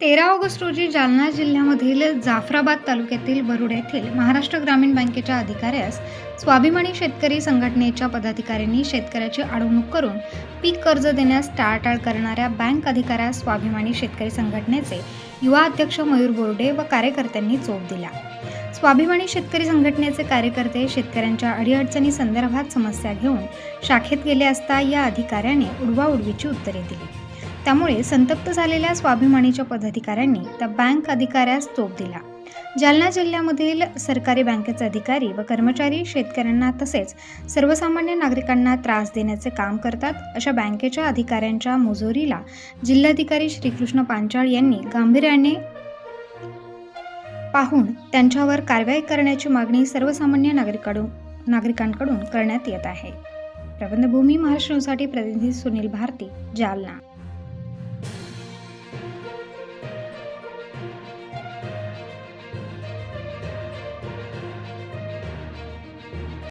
तेरा ऑगस्ट रोजी जालना जिल्ह्यामधील जाफराबाद तालुक्यातील बरुड येथील महाराष्ट्र ग्रामीण बँकेच्या अधिकाऱ्यास स्वाभिमानी शेतकरी संघटनेच्या पदाधिकाऱ्यांनी शेतकऱ्याची अडवणूक करून पीक कर्ज देण्यास टाळाटाळ करणाऱ्या बँक अधिकाऱ्यास स्वाभिमानी शेतकरी संघटनेचे युवा अध्यक्ष मयूर बोर्डे व कार्यकर्त्यांनी चोप दिला. स्वाभिमानी शेतकरी संघटनेचे कार्यकर्ते शेतकऱ्यांच्या अडीअडचणी संदर्भात समस्या घेऊन शाखेत गेले असता या अधिकाऱ्याने उडवाउडवीची उत्तरे दिली. त्यामुळे संतप्त झालेल्या स्वाभिमानीच्या पदाधिकाऱ्यांनी त्या बँक अधिकाऱ्यास चोप दिला. जालना जिल्ह्यामधील सरकारी बँकेचे अधिकारी व कर्मचारी शेतकऱ्यांना तसेच सर्वसामान्य नागरिकांना त्रास देण्याचे काम करतात अशा बँकेच्या अधिकाऱ्यांच्या मुजोरीला जिल्हाधिकारी श्रीकृष्ण पांचाळ यांनी गांभीर्याने पाहून त्यांच्यावर कारवाई करण्याची मागणी सर्वसामान्य नागरिकांकडून नागरिकांकडून करण्यात येत आहे. प्रबंधभूमी महाराष्ट्रसाठी प्रतिनिधी सुनील भारती जालना.